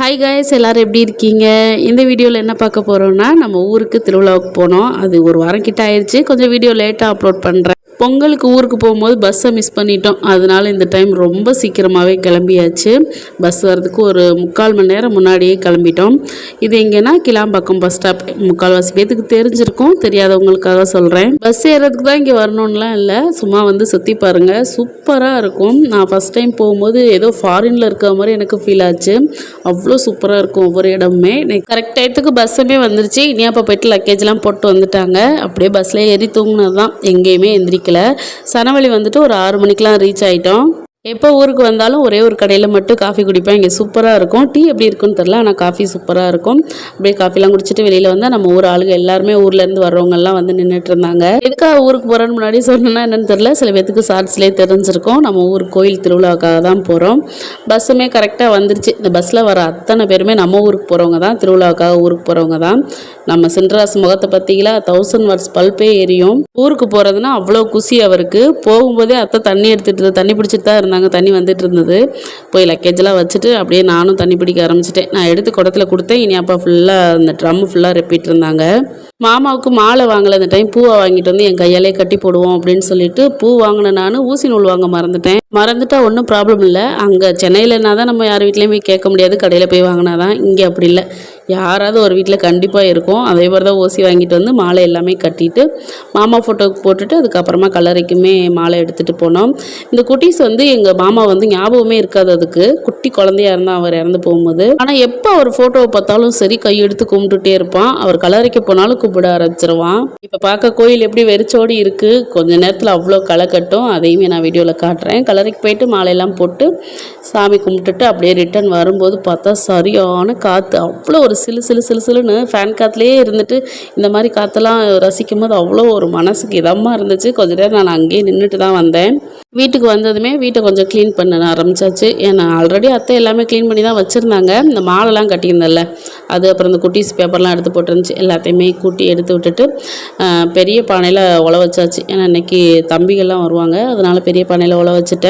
Hi guys எல்லோரும் எப்படி இருக்கீங்க? இந்த வீடியோவில் என்ன பார்க்க போகிறோம்னா நம்ம ஊருக்கு திருவிழாவுக்கு போனோம். அது ஒரு வாரம் கிட்ட ஆயிடுச்சு கொஞ்சம் வீடியோ லேட்டாக அப்லோட் பண்ணுறேன் பொங்கலுக்கு ஊருக்கு போகும்போது பஸ்ஸை மிஸ் பண்ணிட்டோம். அதனால இந்த டைம் ரொம்ப சீக்கிரமாகவே கிளம்பியாச்சு. பஸ் வர்றதுக்கு ஒரு முக்கால் மணி நேரம் முன்னாடியே கிளம்பிட்டோம். இது எங்கன்னா கிளாம்பாக்கம் பஸ் ஸ்டாப் முக்கால்வாசி பேத்துக்கு தெரிஞ்சிருக்கும். தெரியாதவங்களுக்காக சொல்கிறேன் பஸ் ஏறதுக்கு தான் இங்கே வரணும்லாம் இல்லை. சும்மா வந்து சுற்றி பாருங்கள் சூப்பராக இருக்கும். நான் ஃபஸ்ட் டைம் போகும்போது ஏதோ ஃபாரினில் இருக்கிற மாதிரி எனக்கு ஃபீல் ஆச்சு. அவ்வளோ சூப்பராக இருக்கும் ஒவ்வொரு இடமுமே. கரெக்ட் டயத்துக்கு பஸ்ஸுமே வந்துருச்சு. இனியாப்பா போயிட்டு லக்கேஜ்லாம் போட்டு வந்துட்டாங்க. அப்படியே பஸ்ஸில் ஏறி தூங்கினது தான் எங்கேயுமே எந்திரிக்கல சனவழி வந்துட்டு ஒரு ஆறு மணிக்கெலாம் ரீச் ஆகிட்டோம் எப்போ ஊருக்கு வந்தாலும் ஒரே ஒரு கடையில் மட்டும் காஃபி குடிப்பேன். இங்கே சூப்பராக இருக்கும். டீ எப்படி இருக்குன்னு தெரில ஆனால் காஃபி சூப்பராக இருக்கும். அப்படியே காஃபிலாம் குடிச்சிட்டு வெளியில் வந்தால் நம்ம ஊர் ஆளுங்க எல்லாருமே ஊர்லேருந்து வர்றவங்கெல்லாம் வந்து நின்றுட்டு இருந்தாங்க. எதுக்காக ஊருக்கு போகிறேன்னு முன்னாடி சொன்னேன்னா என்னென்னு தெரில சில பேத்துக்கு ஷார்ட்ஸ்லேயே தெரிஞ்சிருக்கும். நம்ம ஊர் கோயில் திருவிழாவுக்காக தான் போகிறோம் பஸ்ஸுமே கரெக்டாக வந்துருச்சு. இந்த பஸ்ஸில் வர அத்தனை பேருமே நம்ம ஊருக்கு போகிறவங்க தான். திருவிழாவுக்காக ஊருக்கு போகிறவங்க தான். நம்ம சென்ட்ராஸ் முகத்தை பார்த்தீங்களா? தௌசண்ட் வாட்ஸ் பல்பே எரியும். ஊருக்கு போகிறதுனா அவ்வளோ குஷி அவருக்கு. போகும்போதே அத்தை தண்ணி எடுத்துகிட்டு தண்ணி பிடிச்சிட்டு தான் இருந்தாங்க தண்ணி வந்துட்டு இருந்தது. போய் லக்கேஜெலாம் வச்சுட்டு அப்படியே நானும் தண்ணி பிடிக்க ஆரம்பிச்சிட்டேன். நான் எடுத்து குடத்துல கொடுத்தேன். இனி அப்பா ஃபுல்லாக அந்த ட்ரம் ஃபுல்லாக ரெப்பிட்டு இருந்தாங்க. மாமாவுக்கு மாலை வாங்கலை அந்த டைம் பூவை வாங்கிட்டு வந்து என் கையாலே கட்டி போடுவோம் அப்படின்னு சொல்லிட்டு பூ வாங்கின நான் ஊசி நூல் வாங்க மறந்துட்டேன். மறந்துட்டா ஒன்றும் ப்ராப்ளம் இல்லை. அங்கே சென்னையிலனா தான் நம்ம யார் வீட்லேயும் போய் கேட்க முடியாது. கடையில் போய் வாங்கினா தான். இங்கே அப்படி இல்லை. யாராவது ஒரு வீட்டில் கண்டிப்பாக இருக்கும். அதே மாதிரி தான் ஊசி வாங்கிட்டு வந்து மாலை எல்லாமே கட்டிட்டு மாமா ஃபோட்டோக்கு போட்டுட்டு அதுக்கப்புறமா கல்லறைக்குமே மாலை எடுத்துகிட்டு போனோம். இந்த குட்டீஸ் வந்து எங்கள் மாமா வந்து ஞாபகமே இருக்காது அதுக்கு. குட்டி குழந்தையா இருந்தால் அவர் இறந்து போகும்போது. ஆனால் எப்போ அவர் ஃபோட்டோவை பார்த்தாலும் சரி கையெடுத்து கும்பிட்டுட்டே இருப்பான். அவர் கல்லறைக்கு போனாலும் கூப்பிட ஆரம்பிச்சிருவான். இப்போ பார்க்க கோயில் எப்படி வெறிச்சோடி இருக்குது கொஞ்ச நேரத்தில் அவ்வளோ களை கட்டும். அதையுமே நான் வீடியோவில் காட்டுறேன். கல்லறைக்கு போயிட்டு மாலையெல்லாம் போட்டு சாமி கும்பிட்டுட்டு அப்படியே ரிட்டர்ன் வரும்போது பார்த்தா சரியான காற்று அவ்வளோ ஒரு சிலு சிலு சிலு சிலுன்னு ஃபேன் காற்றுலேயே இருந்துட்டு இந்த மாதிரி காற்றெல்லாம் ரசிக்கும் போது அவ்வளோ ஒரு மனசுக்கு இதமாக இருந்துச்சு. கொஞ்ச நேரம் நான் அங்கேயே நின்றுட்டு தான் வந்தேன். வீட்டுக்கு வந்ததுமே வீட்டை கொஞ்சம் க்ளீன் பண்ண ஆரம்பிச்சாச்சு. ஏன்னா ஆல்ரெடி அத்தை எல்லாமே க்ளீன் பண்ணி தான் வச்சுருந்தாங்க. இந்த மாலைலாம் கட்டியிருந்தேன்ல. அது அப்புறம் இந்த குட்டீஸ் பேப்பர்லாம் எடுத்து போட்டுருந்துச்சு. எல்லாத்தையுமே கூட்டி எடுத்து விட்டுட்டு பெரிய பானையில் உழ வச்சாச்சு. ஏன்னா இன்னைக்கு தம்பிகள்லாம் வருவாங்க. அதனால் பெரிய பானையில் உழ வச்சுட்டேன்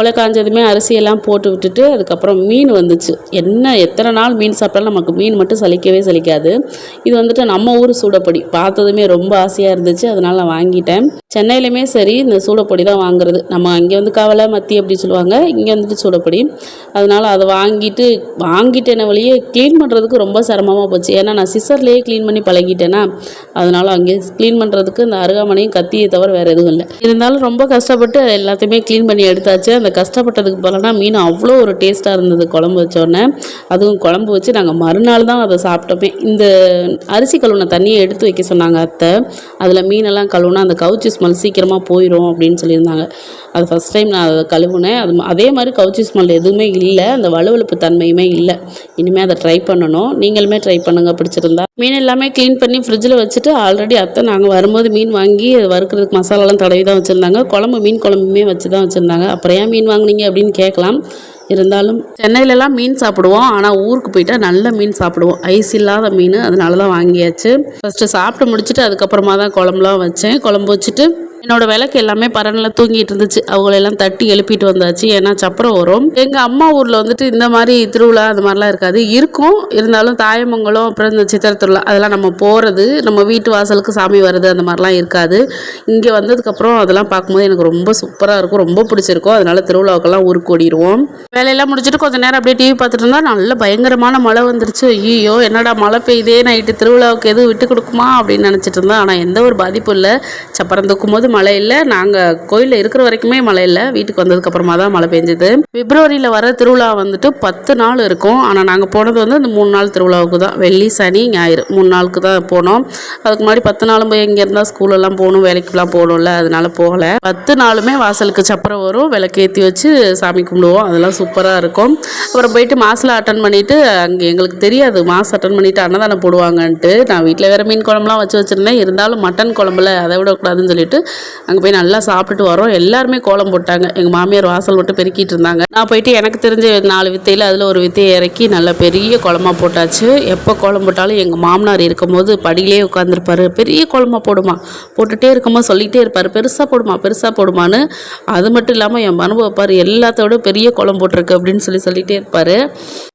உலை காஞ்சதுமே அரிசியெல்லாம் போட்டு விட்டுட்டு அதுக்கப்புறம் மீன் வந்துச்சு. என்ன எத்தனை நாள் மீன் சாப்பிட்டாலும் நமக்கு மீன் மட்டும் சலிக்கவே சலிக்காது. இது வந்துட்டு நம்ம ஊர் சூடப்பொடி. பார்த்ததுமே ரொம்ப ஆசையாக இருந்துச்சு. அதனால் நான் வாங்கிட்டேன். சென்னையிலுமே சரி இந்த சூடப்பொடி தான் வாங்குறது. நம்ம அங்கே வந்து கவலை மத்தி அப்படி சொல்லுவாங்க இங்கே வந்துட்டு சூடப்பொடி. அதனால் அதை வாங்கிட்டு வாங்கிட்டேன வழியே க்ளீன் பண்ணுறதுக்கு ரொம்ப சிரமமாக போச்சு. ஏன்னா நான் சிசர்லேயே க்ளீன் பண்ணி பழகிட்டேன்னா அதனால் அங்கே க்ளீன் பண்ணுறதுக்கு இந்த அருகாமனையும் கத்தியை தவிர வேறு எதுவும் இல்லை. இருந்தாலும் ரொம்ப கஷ்டப்பட்டு எல்லாத்தையுமே க்ளீன் பண்ணி எடுத்தாச்சு. அந்த கஷ்டப்பட்டதுக்கு பலனாக மீன் அவ்வளோ ஒரு டேஸ்ட்டாக இருந்தது. குழம்பு வச்சோடனே அதுவும் குழம்பு வச்சு நாங்கள் மறுநாள் தான் அதை சாப்பிட்டோமே. இந்த அரிசி கழுவுன தண்ணியை எடுத்து வைக்க சொன்னாங்க அத்தை. அதில் மீனெல்லாம் கழுவுனா அந்த கவுச்சி ஸ்மெல் சீக்கிரமாக போயிடும் அப்படின்னு சொல்லியிருந்தாங்க. அது ஃபஸ்ட் டைம் நான் அதை கழுவுனேன். அது அதே மாதிரி கவுச்சி ஸ்மெல் எதுவுமே இல்லை. அந்த வலுவலுப்பு தன்மையுமே இல்லை. இனிமேல் அதை ட்ரை பண்ணணும். நீங்களுமே ட்ரை பண்ணுங்கள் பிடிச்சிருந்தா மீன் எல்லாமே க்ளீன் பண்ணி ஃப்ரிட்ஜில் வச்சுட்டு ஆல்ரெடி அத்தை நாங்கள் வரும்போது மீன் வாங்கி அதை வறுக்கிறதுக்கு மசாலாலாம் தடவி தான் வச்சுருந்தாங்க. குழம்பு மீன் குழம்புமே வச்சு தான் வச்சுருந்தாங்க. அப்புறம் ஏன் மீன் வாங்குனீங்க அப்படின்னு கேட்கலாம். இருந்தாலும் சென்னையிலலாம் மீன் சாப்பிடுவோம். ஆனால் ஊருக்கு போயிட்டா நல்ல மீன் சாப்பிடுவோம். ஐஸ் இல்லாத மீன். அதனால தான் வாங்கியாச்சு. ஃபஸ்ட்டு சாப்பிட்டு முடிச்சுட்டு அதுக்கப்புறமா தான் குழம்புலாம் வச்சேன். குழம்பு வச்சுட்டு என்னோட விளக்கு எல்லாமே பரனில் தூங்கிட்டு இருந்துச்சு. அவங்களெல்லாம் தட்டி எழுப்பிட்டு வந்தாச்சு. ஏன்னா சப்பரம் வரும். எங்கள் அம்மா ஊரில் வந்துட்டு இந்த மாதிரி திருவிழா அந்த மாதிரிலாம் இருக்காது. இருக்கும். இருந்தாலும் தாயமங்கலம் அப்புறம் இந்த சித்திரை திருவிழா அதெல்லாம் நம்ம போகிறது நம்ம வீட்டு வாசலுக்கு சாமி வருது அந்த மாதிரிலாம் இருக்காது. இங்கே வந்ததுக்கப்புறம் அதெல்லாம் பார்க்கும்போது எனக்கு ரொம்ப சூப்பராக இருக்கும். ரொம்ப பிடிச்சிருக்கும். அதனால திருவிழாவுக்கெல்லாம் ஊருக்கு ஓடிடுவோம் வேலையெல்லாம் முடிச்சுட்டு கொஞ்ச நேரம் அப்படியே டிவி பார்த்துட்டு இருந்தா நல்ல பயங்கரமான மழை வந்துருச்சு. ஐயோ என்னடா மழை பெய்யுதே நைட்டு திருவிழாவுக்கு எதுவும் விட்டு கொடுக்குமா அப்படின்னு நினச்சிட்டு இருந்தேன். ஆனால் எந்த ஒரு பாதிப்பும் இல்லை. சப்பரம் தூக்கும் போது மழை இல்லை நாங்கள் கோயிலில் இருக்கிற வரைக்குமே மழை இல்லை வீட்டுக்கு வந்ததுக்கப்புறமா தான் மழை பெஞ்சது. பிப்ரவரியில் வர திருவிழா வந்துட்டு பத்து நாள் இருக்கும். ஆனால் நாங்கள் போனது வந்து அந்த மூணு நாள் திருவிழாவுக்கு தான். வெள்ளி சனி ஞாயிறு மூணு நாளுக்கு தான் போனோம். அதுக்கு முன்னாடி பத்து நாளும் போய் இங்கே இருந்தால் ஸ்கூலெல்லாம் போகணும் வேலைக்குலாம் போகணும்ல. அதனால போகலை. பத்து நாளுமே வாசலுக்கு சப்பரம் வரும். விளக்கேற்றி வச்சு சாமி கும்பிடுவோம். அதெல்லாம் சூப்பராக இருக்கும். அப்புறம் போயிட்டு மாசில் அட்டன் பண்ணிவிட்டு அங்கே எங்களுக்கு தெரியாது. மாஸ் அட்டன் பண்ணிவிட்டு அன்னதானம் போடுவாங்கன்ட்டு. நான் வீட்டில் வேறு மீன் குழம்புலாம் வச்சு வச்சுருந்தேன். இருந்தாலும் மட்டன் குழம்புல அதை விடக்கூடாதுன்னு சொல்லிட்டு அங்கே போய் நல்லா சாப்பிட்டுட்டு வரோம். எல்லாருமே கோலம் போட்டாங்க. எங்கள் மாமியார் வாசல் மட்டும் பெருக்கிட்டு இருந்தாங்க. நான் போயிட்டு எனக்கு தெரிஞ்ச நாலு வித்தையில் அதில் ஒரு வித்தையை இறக்கி நல்லா பெரிய கோலமாக போட்டாச்சு. எப்போ கோலம் போட்டாலும் எங்கள் மாமனார் இருக்கும்போது படியிலே உட்காந்துருப்பார் பெரிய கோலமாக போடுமா. போட்டுகிட்டே இருக்கும்போது சொல்லிகிட்டே இருப்பார். பெருசாக போடுமா பெருசாக போடுமான்னு. அது மட்டும் இல்லாமல் என் அனுபவப்பார் எல்லாத்தோட பெரிய கோலம் போட்டிருக்கு அப்படின்னு சொல்லி சொல்லிகிட்டே இருப்பார்.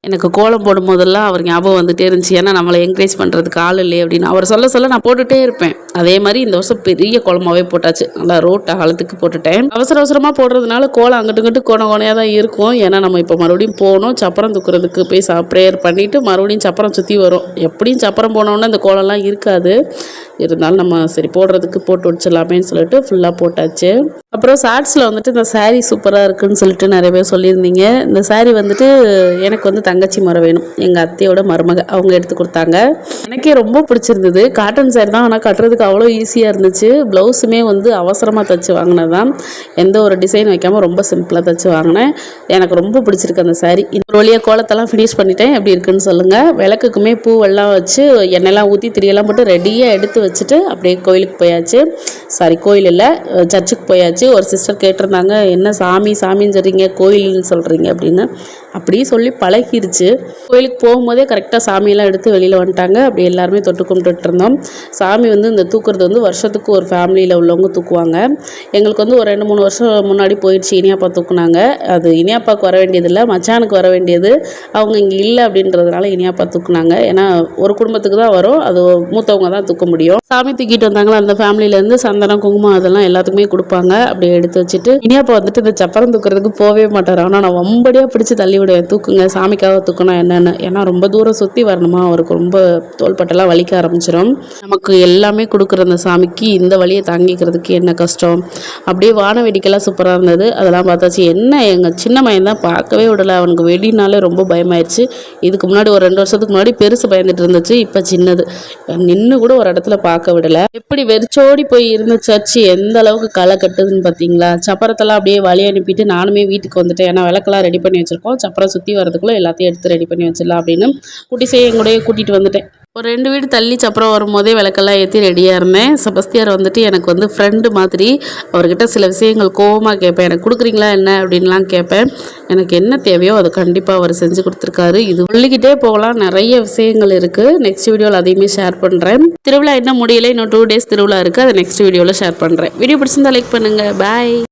எனக்கு கோலம் போடும் போதெல்லாம் அவர் ஞாபகம் வந்துகிட்டே இருந்துச்சு. ஏன்னா நம்மளை என்கரேஜ் பண்ணுறதுக்கு ஆள் இல்லையே அப்படின்னு. அவர் சொல்ல சொல்ல நான் போட்டுகிட்டே இருப்பேன். அதே மாதிரி இந்த வருஷம் பெரிய கோலமாகவே போட்டாச்சு. நல்லா ரோட் அகலத்துக்கு போட்டுட்டேன். அவசர அவசரமாக போடுறதுனால கோலம் அங்கிட்டு இங்கிட்டு கோண கோணையாக தான் இருக்கும். ஏன்னா நம்ம இப்போ மறுபடியும் போகணும். சப்பரம் தூக்குறதுக்கு போய் சா ப்ரேயர் பண்ணிவிட்டு மறுபடியும் சப்பரம் சுற்றி வரும். எப்படியும் சப்பரம் போனோன்னா இந்த கோலம்லாம் இருக்காது. இருந்தாலும் நம்ம சரி போடுறதுக்கு போட்டு வச்சிடலாமேன்னு சொல்லிட்டு ஃபுல்லாக போட்டாச்சு. அப்புறம் ஷார்ட்ஸில் வந்துட்டு இந்த சாரீ சூப்பராக இருக்குன்னு சொல்லிட்டு நிறைய பேர் சொல்லியிருந்தீங்க. இந்த சாரீ வந்துட்டு எனக்கு வந்து தங்கச்சி மரம் வேணும். எங்கள் அத்தையோட மருமக. அவங்க எடுத்து கொடுத்தாங்க. எனக்கே ரொம்ப பிடிச்சிருந்தது. காட்டன் சாரி தான். ஆனால் கட்டுறதுக்கு அவ்வளோ ஈஸியாக இருந்துச்சு. ப்ளவுஸுமே வந்து அவசரமாக தைச்சு வாங்கினது தான் எந்த ஒரு டிசைன் வைக்காமல் ரொம்ப சிம்பிளாக தைச்சு வாங்கினேன். எனக்கு ரொம்ப பிடிச்சிருக்கு அந்த சாரீ இந்த வழியாக கோலத்தெல்லாம் ஃபினிஷ் பண்ணிட்டேன். எப்படி இருக்குன்னு சொல்லுங்கள் விளக்குக்குமே பூவெல்லாம் வச்சு எண்ணெய்லாம் ஊற்றி திரியெல்லாம் போட்டு ரெடியாக எடுத்து வச்சுட்டு அப்படியே கோயிலுக்கு போயாச்சு. சாரி கோயில் இல்லை சர்ச்சுக்கு போயாச்சு. ஒரு சிஸ்டர் கேட்டிருந்தாங்க என்ன சாமி சாமின்னு சொல்கிறீங்க கோயில்னு சொல்கிறீங்க அப்படின்னு. அப்படியே சொல்லி பழகிருச்சு. கோயிலுக்கு போகும்போதே கரெக்டாக சாமியெல்லாம் எடுத்து வெளியில் வந்துட்டாங்க. அப்படி எல்லாருமே தொட்டு கும்பிட்டுட்டு இருந்தோம். சாமி வந்து இந்த தூக்குறது வந்து வருஷத்துக்கு ஒரு ஃபேமிலியில் உள்ளவங்க தூக்குவாங்க. எங்களுக்கு வந்து ஒரு ரெண்டு மூணு வருஷம் முன்னாடி போயிடுச்சு இனியாப்பா தூக்குனாங்க. அது இனியாப்பாவுக்கு வர வேண்டியதில்லை மச்சானுக்கு வர வேண்டியது. அவங்க இங்கே இல்லை அப்படின்றதுனால இனியாப்பா தூக்குனாங்க. ஏன்னா ஒரு குடும்பத்துக்கு தான் வரும். அது மூத்தவங்க தான் தூக்க முடியும். சாமி தூக்கிட்டு வந்தாங்களா அந்த ஃபேமிலியிலேருந்து சந்தனம் குங்குமம் அதெல்லாம் எல்லாத்துக்குமே கொடுப்பாங்க. அப்படியே எடுத்து வச்சுட்டு இனியாப்பா வந்துட்டு இந்த சப்பரம் தூக்குறதுக்கு போகவே மாட்டார். ஆனால் நான் வம்படியாக பிடிச்சி தள்ளி விடுவேன் தூக்குங்க சாமிக்காக தூக்கணும் என்னென்னு? ஏன்னா ரொம்ப தூரம் சுற்றி வரணுமா? அவருக்கு ரொம்ப தோள்பட்டெல்லாம் வலிக்க ஆரம்பிச்சிடும் நமக்கு எல்லாமே கொடுக்குற அந்த சாமிக்கு இந்த வழியை தாங்கிக்கிறதுக்கு என்ன கஷ்டம்? அப்படியே வான வேடிக்கைலாம் சூப்பராக இருந்தது. அதெல்லாம் பார்த்தாச்சு. என்ன எங்கள் சின்ன பையன் தான் பார்க்கவே விடலை. அவனுக்கு வெடினாலே ரொம்ப பயமாயிருச்சு. இதுக்கு முன்னாடி ஒரு ரெண்டு வருஷத்துக்கு முன்னாடி பெருசு பயந்துட்டு இருந்துச்சு. இப்போ சின்னது. நின்று கூட ஒரு இடத்துல பார்க்க விடலை. எப்படி வெறிச்சோடி போய் இருந்த சர்ச்சு எந்த அளவுக்கு களை கட்டுதுன்னு பார்த்தீங்களா? சப்பரத்தெல்லாம் அப்படியே வழி அனுப்பிட்டு நானுமே வீட்டுக்கு வந்துட்டேன். ஏன்னா விளக்கெல்லாம் ரெடி பண்ணி வச்சுருக்கோம். சப்பரம் அப்புறம் சுற்றி வரதுக்குள்ளே எல்லாத்தையும் எடுத்து ரெடி பண்ணி வச்சிடலாம் அப்படின்னு குட்டி செய்ய எங்கூடையே கூட்டிகிட்டு வந்துட்டேன். ஒரு ரெண்டு வீடு தள்ளி சப்பரம் வரும்போதே விளக்கெல்லாம் ஏற்றி ரெடியாக இருந்தேன். செபஸ்தியார் வந்துட்டு எனக்கு வந்து ஃப்ரெண்டு மாதிரி அவர்கிட்ட சில விஷயங்கள் கோவமாக கேட்பேன். எனக்கு கொடுக்குறீங்களா என்ன? அப்படின்லாம் கேட்பேன். எனக்கு என்ன தேவையோ அதை கண்டிப்பாக அவர் செஞ்சு கொடுத்துருக்காரு. இது சொல்லிக்கிட்டே போகலாம். நிறைய விஷயங்கள் இருக்குது நெக்ஸ்ட் வீடியோவில் அதையுமே ஷேர் பண்ணுறேன் திருவிழா இன்னும் முடியல. இன்னும் டூ டேஸ் திருவிழா இருக்குது அதை நெக்ஸ்ட் வீடியோவில் ஷேர் பண்ணுறேன் வீடியோ பிடிச்சிருந்தா லைக் பண்ணுங்கள் பாய்